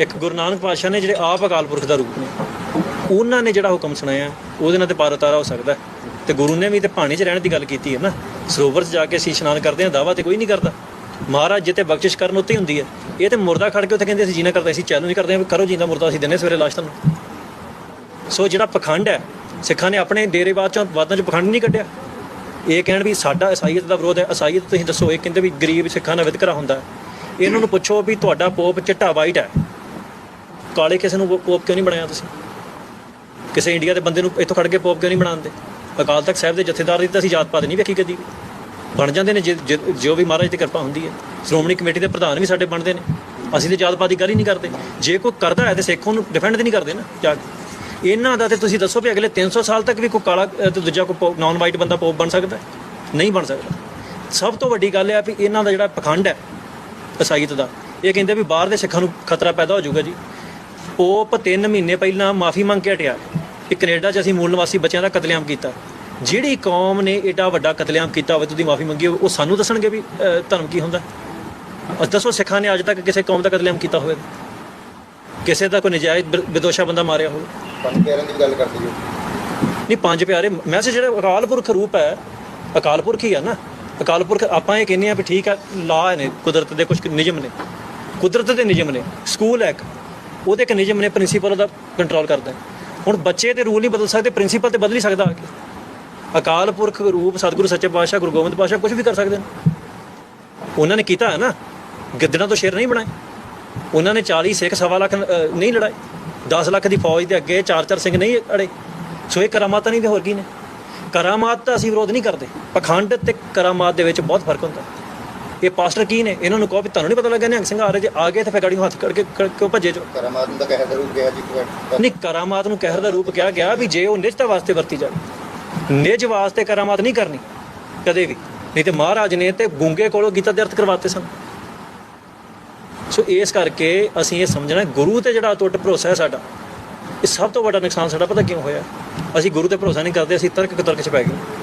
ਇੱਕ ਗੁਰੂ ਨਾਨਕ ਪਾਤਸ਼ਾਹ ਨੇ ਜਿਹੜੇ ਆਪ ਅਕਾਲ ਪੁਰਖ ਦਾ ਰੂਪ ਨੇ, ਉਹਨਾਂ ਨੇ ਜਿਹੜਾ ਹੁਕਮ ਸੁਣਾਇਆ, ਉਹਦੇ ਨਾਲ ਤੇ ਪਾਰ ਉਤਾਰਾ ਹੋ ਸਕਦਾ ਹੈ। ਤੇ ਗੁਰੂ ਨੇ ਵੀ ਤੇ ਪਾਣੀ 'ਚ ਰਹਿਣ ਦੀ ਗੱਲ ਕੀਤੀ ਹੈ ਨਾ। ਸਰੋਵਰ 'ਚ ਜਾ ਕੇ ਅਸੀਂ ਇਸ਼ਨਾਨ ਕਰਦੇ ਹਾਂ, ਦਾਵਾ ਤੇ ਕੋਈ ਨਹੀਂ ਕਰਦਾ। ਮਹਾਰਾਜ ਜਿੱਤੇ ਬਖਸ਼ਿਸ਼ ਕਰਨ ਉੱਤੇ ਹੀ ਹੁੰਦੀ ਹੈ। ਇਹ ਤੇ ਮੁਰਦਾ ਖੜ ਕੇ ਉੱਥੇ ਕਹਿੰਦੇ ਅਸੀਂ ਜੀਣਾ ਕਰਦੇ, ਅਸੀਂ ਚੈਲੰਜ ਨਹੀਂ ਕਰਦੇ ਹਾਂ, ਵੀ ਕਰੋ ਜਿੰਦਾ ਮੁਰਦਾ, ਅਸੀਂ ਦਿੰਨੇ ਸਵੇਰੇ ਲਾਸ਼ ਤੁਹਾਨੂੰ। ਸੋ ਜਿਹੜਾ ਪਖੰਡ ਹੈ, ਸਿੱਖਾਂ ਨੇ ਆਪਣੇ ਡੇਰੇਵਾਦ ਚੋਂ ਵਾਦਾਂ 'ਚ ਪਖੰਡ ਨਹੀਂ ਕੱਢਿਆ। ਇਹ ਕਹਿਣ ਵੀ ਸਾਡਾ ਇਸਾਈਅਤ ਦਾ ਵਿਰੋਧ ਹੈ। ਇਸਾਈਅਤ ਤੁਸੀਂ ਦੱਸੋ, ਇਹ ਕਹਿੰਦੇ ਵੀ ਗਰੀਬ ਸਿੱਖਾਂ ਨਾਲ ਵਿਤਕਰਾ ਹੁੰਦਾ ਹੈ। ਇਹਨਾਂ ਨੂੰ ਪੁੱਛੋ ਵੀ ਤੁਹਾਡਾ ਪੋਪ ਚਿੱਟਾ ਵਾਈਟ ਹੈ। ਕਾਲੇ ਕਿਸੇ ਨੂੰ ਪੋਪ ਕਿਉਂ ਨਹੀਂ ਬਣਾਇਆ ਤੁਸੀਂ? ਕਿਸੇ ਇੰਡੀਆ ਦੇ ਬੰਦੇ ਨੂੰ ਇੱਥੋਂ ਖੜ ਕੇ ਪੋਪ ਕਿਉਂ ਨਹੀਂ ਬਣਾਉਂਦੇ? ਅਕਾਲ ਤਖਤ ਸਾਹਿਬ ਦੇ ਜਥੇਦਾਰ ਦੀ ਤਾਂ ਅਸੀਂ ਜਾਤ ਪਾਤ ਨਹੀਂ ਵੇਖੀ ਕਦੀ ਬਣ ਜਾਂਦੇ ਨੇ, ਜੇ- ਜੇ- ਜੋ ਵੀ ਮਹਾਰਾਜ ਦੀ ਕਿਰਪਾ ਹੁੰਦੀ ਹੈ। ਸ਼੍ਰੋਮਣੀ ਕਮੇਟੀ ਦੇ ਪ੍ਰਧਾਨ ਵੀ ਸਾਡੇ ਬਣਦੇ ਨੇ। ਅਸੀਂ ਤੇ ਜਾਤ ਪਾਤ ਦੀ ਗੱਲ ਹੀ ਨਹੀਂ ਕਰਦੇ। ਜੇ ਕੋਈ ਕਰਦਾ ਹੈ ਤੇ ਸਿੱਖ ਉਹਨੂੰ ਡਿਫੈਂਡ ਤੇ ਨਹੀਂ ਕਰਦੇ ਨਾ, ਜਾ ਕੇ। ਇਹਨਾਂ ਦਾ ਤੇ ਤੁਸੀਂ ਦੱਸੋ ਵੀ ਅਗਲੇ 300 ਸਾਲ ਤੱਕ ਵੀ ਕੋਈ ਕਾਲਾ ਤੇ ਦੂਜਾ ਕੋਈ ਨਾਨ ਵਾਈਟ ਬੰਦਾ ਪੋਪ ਬਣ ਸਕਦਾ ਨਹੀਂ ਬਣ ਸਕਦਾ। ਸਭ ਤੋਂ ਵੱਡੀ ਗੱਲ ਹੈ ਵੀ ਇਹਨਾਂ ਦਾ ਜਿਹੜਾ ਪਖੰਡ ਹੈ ਇਸਾਈਤ ਦਾ, ਇਹ ਕਹਿੰਦੇ ਵੀ ਬਾਹਰ ਦੇ ਸਿੱਖਾਂ ਨੂੰ ਖਤਰਾ ਪੈਦਾ ਹੋ ਜਾਊਗਾ ਜੀ। ਪੋਪ 3 ਮਹੀਨੇ ਪਹਿਲਾਂ ਮਾਫੀ ਮੰਗ ਕੇ ਹਟਿਆ। ਕਿ ਕੈਨੇਡਾ 'ਚ ਅਸੀਂ ਮੂਲ ਨਿਵਾਸੀ ਬੱਚਿਆਂ ਦਾ ਕਤਲੇਆਮ ਕੀਤਾ। ਜਿਹੜੀ ਕੌਮ ਨੇ ਏਡਾ ਵੱਡਾ ਕਤਲੇਆਮ ਕੀਤਾ ਹੋਵੇ ਤੁਸੀਂ ਮਾਫੀ ਮੰਗੀ ਉਹ ਸਾਨੂੰ ਦੱਸਣਗੇ ਵੀ ਧਰਮ ਕੀ ਹੁੰਦਾ। ਅਸ ਦੱਸੋ ਸਿੱਖਾਂ ਨੇ ਅੱਜ ਤੱਕ ਕਿਸੇ ਕੌਮ ਦਾ ਕਤਲੇਆਮ ਕੀਤਾ ਹੋਵੇ। ਕਿਸੇ ਦਾ ਕੋਈ ਨਜਾਇਜ਼ ਵਿਦੋਸ਼ਾ ਬੰਦਾ ਮਾਰਿਆ ਹੋਵੇ। ਪੰਜ ਪਿਆਰਿਆਂ ਦੀ ਗੱਲ ਕਰਦੇ ਹੋ ਨਹੀਂ ਪੰਜ ਪਿਆਰੇ ਮੈਸੇਜ ਜਿਹੜਾ ਅਕਾਲ ਪੁਰਖ ਰੂਪ ਹੈ ਅਕਾਲ ਪੁਰਖ ਹੀ ਆ ਨਾ। ਅਕਾਲ ਪੁਰਖ ਆਪਾਂ ਇਹ ਕਹਿੰਦੇ ਆ ਵੀ ਠੀਕ ਆ ਲਾ ਨੇ ਕੁਦਰਤ ਦੇ ਕੁਝ ਨਿਯਮ ਨੇ। ਕੁਦਰਤ ਦੇ ਨਿਯਮ ਨੇ ਸਕੂਲ ਹੈ ਉਹ ਉਹਦੇ ਇੱਕ ਨਿਯਮ ਨੇ ਪ੍ਰਿੰਸੀਪਲ ਦਾ ਕੰਟਰੋਲ ਕਰਦਾ। ਹੁਣ ਬੱਚੇ ਤੇ ਰੂਲ ਨਹੀਂ ਬਦਲ ਸਕਦੇ ਪ੍ਰਿੰਸੀਪਲ ਤੇ ਬਦਲ ਹੀ ਸਕਦਾ ਆ ਕੇ। ਅਕਾਲ ਪੁਰਖ ਰੂਪ ਸਤਿਗੁਰੂ, ਸੱਚੇ ਪਾਤਸ਼ਾਹ, ਗੁਰੂ ਗੋਬਿੰਦ ਪਾਤਸ਼ਾਹ ਕੁਝ ਵੀ ਕਰ ਸਕਦੇ ਨੇ। ਉਹਨਾਂ ਨੇ ਕੀਤਾ ਹੈ ਨਾ, ਗਿੱਦੜਾਂ ਤੋਂ ਸ਼ੇਰ ਨਹੀਂ ਬਣਾਏ। ਉਹਨਾਂ ਨੇ 40 ਸਿੱਖ, ਸਵਾ ਲੱਖ ਨਹੀਂ ਲੜਾਏ। 10 ਲੱਖ ਦੀ ਫੌਜ ਦੇ ਅੱਗੇ ਚਾਰ ਚਾਰ ਸਿੰਘ ਨਹੀਂ ਅੜੇ। ਸੋ ਇਹ ਕਰਾਮਾਤਾਂ ਨਹੀਂ ਤੇ ਹੋਰ ਕੀ ਨੇ? ਕਰਾਮਾਤ ਦਾ ਅਸੀਂ ਵਿਰੋਧ ਨਹੀਂ ਕਰਦੇ। ਪਖੰਡ ਤੇ ਕਰਾਮਾਤ ਦੇ ਵਿੱਚ ਬਹੁਤ ਫ਼ਰਕ ਹੁੰਦਾ। ਇਹ ਪਾਸਟਰ ਕੀ ਨੇ? ਇਹਨਾਂ ਨੂੰ ਕਹੋ ਵੀ ਤੁਹਾਨੂੰ ਨਹੀਂ ਪਤਾ ਲੱਗਾ ਨਿਹੰਗ ਸਿੰਘ ਆ ਰਹੇ ਜੇ ਆ ਗਏ ਤਾਂ ਫੇ ਗਾੜੀ ਨੂੰ ਹੱਥ ਕਰਕੇ ਕਿਉਂ ਭੱਜੇ ਜੋ? ਕਰਮਾਤ ਨੂੰ ਤਾਂ ਕਹਿ ਜ਼ਰੂਰ ਗਿਆ ਜੀ ਇੱਕ ਨਹੀਂ ਕਰਾਮਾਤ ਨੂੰ ਕਹਿਰ ਦਾ ਰੂਪ ਕਿਹਾ ਗਿਆ ਵੀ ਜੇ ਉਹ ਨਿਜਤਾ ਵਾਸਤੇ ਵਰਤੀ ਜਾਵੇ। ਨਿਜ ਵਾਸਤੇ ਕਰਾਮਾਤ ਨਹੀਂ ਕਰਨੀ ਕਦੇ ਵੀ। ਨਹੀਂ ਤੇ ਮਹਾਰਾਜ ਨੇ ਤੇ ਗੂੰਗੇ ਕੋਲੋਂ ਗੀਤਾ ਦੇ ਅਰਥ ਕਰਵਾਤੇ ਸਨ। ਸੋ ਇਸ ਕਰਕੇ ਅਸੀਂ ਇਹ ਸਮਝਣਾ ਗੁਰੂ ਤੇ ਜਿਹੜਾ ਟੁੱਟ ਭਰੋਸਾ ਹੈ ਸਾਡਾ ਇਹ ਸਭ ਤੋਂ ਵੱਡਾ ਨੁਕਸਾਨ ਸਾਡਾ ਪਤਾ ਕਿਉਂ ਹੋਇਆ? ਅਸੀਂ ਗੁਰੂ ਤੇ ਭਰੋਸਾ ਨਹੀਂ ਕਰਦੇ ਅਸੀਂ ਤਰਕ ਕੁਤਰਕ ਚ ਪੈ ਗਏ।